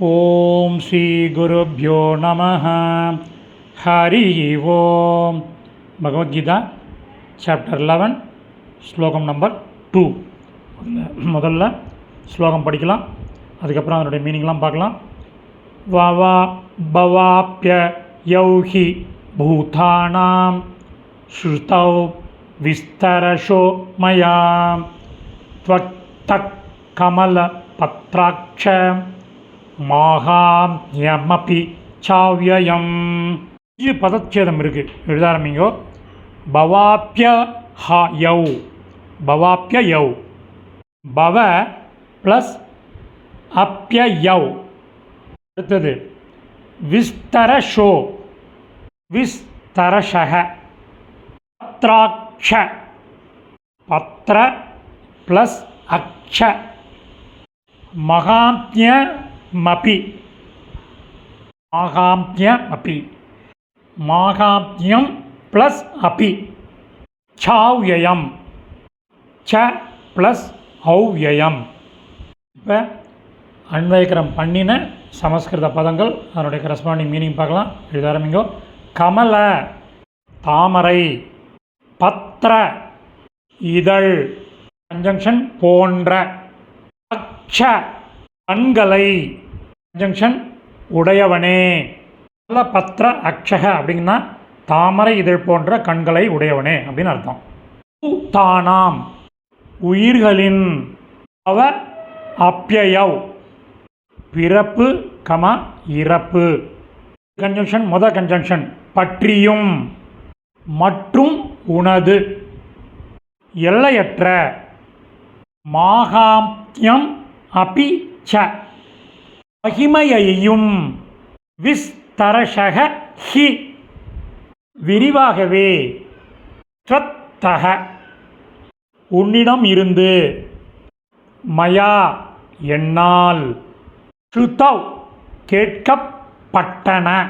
ॐ श्रीगुरुभ्यो नमः हरि ஓம் Bhagavad Gita chapter eleven ஸ்லோகம் நம்பர் டூ முதல்ல ஸ்லோகம் படிக்கலாம் அதுக்கப்புறம் அதனுடைய மீனிங்லாம் பார்க்கலாம் வவா பவாப்ய யௌஹி பூதானாம் ஸ்ருதௌ விஸ்தரஷோ மயா त्वत्तः कमलपत्राक्ष மாகாமியமபி சாவ்யயம். இது பதச்சேதம் இருக்குது எழுத ஆரம்பிங்கோ. பவாப்ய ஹ யௌ. பவாப்ய யௌ. பவ ப்ளஸ் அப்ய யௌ. அடுத்தது விஸ்தர ஷோ விஸ்தரஷக பத்ராட்ச. பத்ர ப்ளஸ் அக்ஷ. மபி. மகாத்யமபி அபி மாகாத்யம் ப்ளஸ் அபி. சாவ்யயம். ச ப்ளஸ் ஔவ்யம். இப்போ அன்வயக்கரம் பண்ணின சமஸ்கிருத பதங்கள் அதனுடைய கரஸ்பாண்டிங் மீனிங் பார்க்கலாம். எழுத ஆரம்பிங்கோ. கமல தாமரை பத்திர இதழ் கன்ஜங்ஷன் போன்ற அக்ஷ கண்களை கன்ஜங்ஷன் உடையவனே. நல்ல பத்திர அக்ஷக அப்படின்னா தாமரை இதழ் போன்ற கண்களை உடையவனே அப்படின்னு அர்த்தம். தானாம் உயிர்களின் அவ அப்பியவ் பிறப்பு கம இறப்பு. கன்ஜங்ஷன் முத கன்ஜங்ஷன் பற்றியும் மற்றும் உனது. எல்லையற்ற மாகாத்தியம் அபி ச. மகிமையையும் விஸ்தரஷக ஹி. விரிவாகவே. த்வத்தக உன்னிடம் இருந்து மயா என்னால் ஸ்ருதவ் கேட்கப்பட்டன.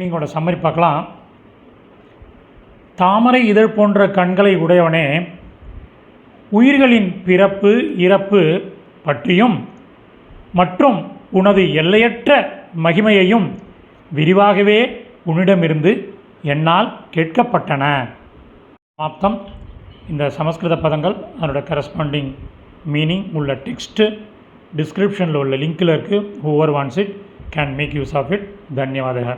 நீங்களோட சம்மரி பார்க்கலாம். தாமரை இதழ் போன்ற கண்களை உடையவனே உயிர்களின் பிறப்பு இறப்பு பற்றியும் மற்றும் உனது எல்லையற்ற மகிமையையும் விரிவாகவே உன்னிடமிருந்து என்னால் கேட்கப்பட்டன. மாப்தம். இந்த சமஸ்கிருத பதங்கள் அதனோட கரஸ்பாண்டிங் மீனிங் உள்ள டெக்ஸ்ட்டு டிஸ்கிரிப்ஷனில் உள்ள லிங்க்கில் இருக்குது whoever wants it can make use of it தன்யவாதக